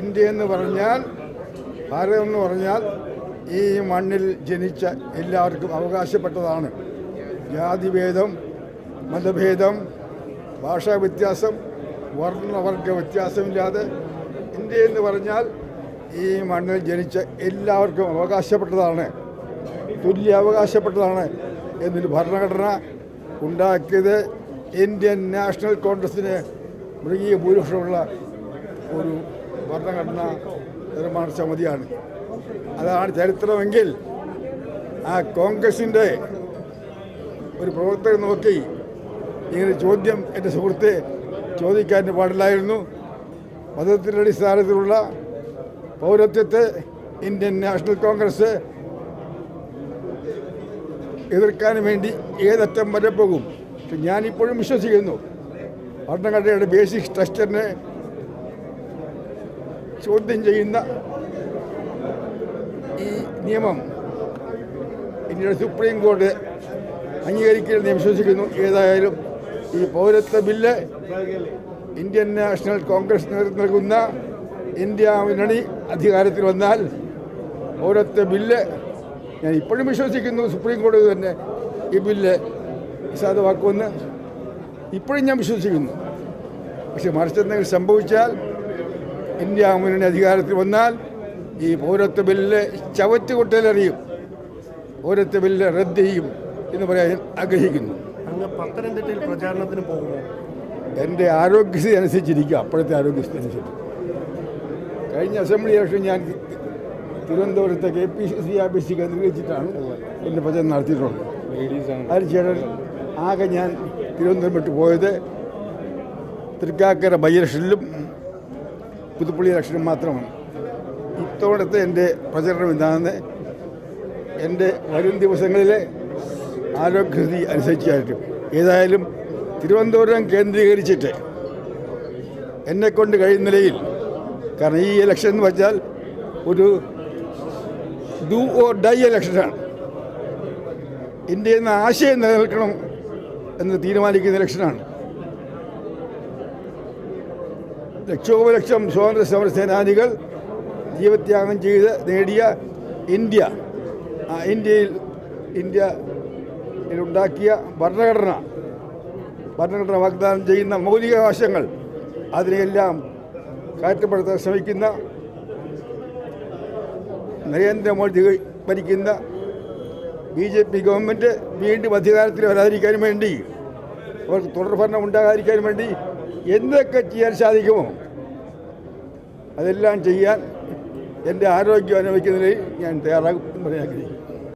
India എന്ന് പറഞ്ഞാൽ ഭാരതം എന്ന് പറഞ്ഞാൽ ഈ മണ്ണിൽ ജനിച്ച എല്ലാവർക്കും അവകാശപ്പെട്ടതാണ്. ജാതിഭേദം മതഭേദം ഭാഷാ വ്യത്യാസം വർണവർഗ വ്യത്യാസമില്ലാതെ ഇന്ത്യ എന്ന് പറഞ്ഞാൽ ഈ മണ്ണിൽ ജനിച്ച എല്ലാവർക്കും അവകാശപ്പെട്ടതാണ്. തുല്യ അവകാശപ്പെട്ടതാണ് എന്നൊരു ഭരണഘടന ഉണ്ടാക്കിയത് ഇന്ത്യൻ നാഷണൽ കോൺഗ്രസിന് മൃഗീയ ഭൂരിപക്ഷമുള്ള ഒരു ഭരണഘടന നിർമ്മാണ സമിതിയാണ് അതാണ് ചരിത്രമെങ്കിൽ ആ കോൺഗ്രസിന്റെ ഒരു പ്രവർത്തകൻ നോക്കി ഇങ്ങനെ ചോദ്യം എന്റെ സുഹൃത്തെ ചോദിക്കാൻ പാടില്ലായിരുന്നു. മതത്തിന്റെ അടിസ്ഥാനത്തിലുള്ള പൗരത്വത്തെ ഇന്ത്യൻ നാഷണൽ കോൺഗ്രസ് എതിർക്കാൻ വേണ്ടി ഏതറ്റം വരെ പോകും. പക്ഷെ ഞാനിപ്പോഴും വിശ്വസിക്കുന്നു. ഭരണഘടനയുടെ ബേസിക് സ്ട്രക്ചറിനെ ചോദ്യം ചെയ്യുന്ന ഈ നിയമം ഇന്ത്യയുടെ സുപ്രീം കോടതി അംഗീകരിക്കണമെന്ന് വിശ്വസിക്കുന്നു. ഏതായാലും ഈ പൗരത്വ ബില്ല് ഇന്ത്യൻ നാഷണൽ കോൺഗ്രസ് നൽകുന്ന ഇന്ത്യ മുന്നണി അധികാരത്തിൽ വന്നാൽ പൗരത്വ ബില്ല് ഞാൻ ഇപ്പോഴും വിശ്വസിക്കുന്നു. സുപ്രീം കോടതി തന്നെ ഈ ബില്ല് സാധുവാക്കുമെന്ന് ഇപ്പോഴും ഞാൻ വിശ്വസിക്കുന്നു. പക്ഷെ മറിച്ചെന്തെങ്കിലും സംഭവിച്ചാൽ ഇന്ത്യ മുന്നണി അധികാരത്തിൽ വന്നാൽ ഈ പൗരത്വ ബില്ല് ചവറ്റുകുട്ടലെറിയും. പൗരത്വ ബില്ല് റദ്ദ് ചെയ്യും എന്ന് പറയാൻ ആഗ്രഹിക്കുന്നു. പത്തനംതിട്ടയിൽ പ്രചാരണത്തിന് പോകുമോ? എന്റെ ആരോഗ്യസ്ഥിതി അനുസരിച്ചിരിക്കും. അപ്പോഴത്തെ ആരോഗ്യസ്ഥിതി അനുസരിച്ച്. കഴിഞ്ഞ അസംബ്ലി ഇലക്ഷൻ ഞാൻ തിരുവനന്തപുരത്തെ കെ പി സി സി ആഫീസിൽ കേന്ദ്രീകരിച്ചിട്ടാണ് എന്റെ പ്രചരണം നടത്തിയിട്ടുള്ളത്. അതിനുശേഷം ആകെ ഞാൻ തിരുവനന്തപുരം വിട്ട് പോയത് തൃക്കാക്കര ബൈ ഇലക്ഷനിലും പുതുപ്പള്ളി ഇലക്ഷനും മാത്രമാണ്. ഇത്തവണത്തെ എന്റെ പ്രചരണം ഇതാണെന്ന് എന്റെ വരും ദിവസങ്ങളിലെ ആരോഗ്യസ്ഥിതി അനുസരിച്ചായിരിക്കും ഏതായാലും തിരുവനന്തപുരം കേന്ദ്രീകരിച്ചിട്ട് എന്നെക്കൊണ്ട് കഴിയുന്ന നിലയിൽ കാരണം ഈ ഇലക്ഷൻ എന്ന് വെച്ചാൽ ഒരു ഡു ഓർ ഡൈ ഇലക്ഷനാണ് ഇന്ത്യയിൽ നിന്ന് ആശയം നിലനിൽക്കണം എന്ന് തീരുമാനിക്കുന്ന ഇലക്ഷനാണ് ലക്ഷോപലക്ഷം സ്വാതന്ത്ര്യ സമര സേനാനികൾ ജീവത്യാഗം ചെയ്ത് നേടിയ ഇന്ത്യ. ഇന്ത്യയിൽ ഉണ്ടാക്കിയ ഭരണഘടന. ഭരണഘടന വാഗ്ദാനം ചെയ്യുന്ന മൗലികാവകാശങ്ങൾ അതിനെയെല്ലാം കാറ്റപ്പെടുത്താൻ ശ്രമിക്കുന്ന നരേന്ദ്രമോദി ഭരിക്കുന്ന ബി ജെ പി ഗവൺമെന്റ് വീണ്ടും അധികാരത്തിൽ വരാതിരിക്കാൻ വേണ്ടി അവർക്ക് തുടർഭരണം ഉണ്ടാകാതിരിക്കാൻ വേണ്ടി എന്തൊക്കെ ചെയ്യാൻ സാധിക്കുമോ അതെല്ലാം ചെയ്യാൻ എന്റെ ആരോഗ്യം അനുഭവിക്കുന്നതിൽ ഞാൻ തയ്യാറാകും പറയാൻ ആഗ്രഹിക്കുന്നു.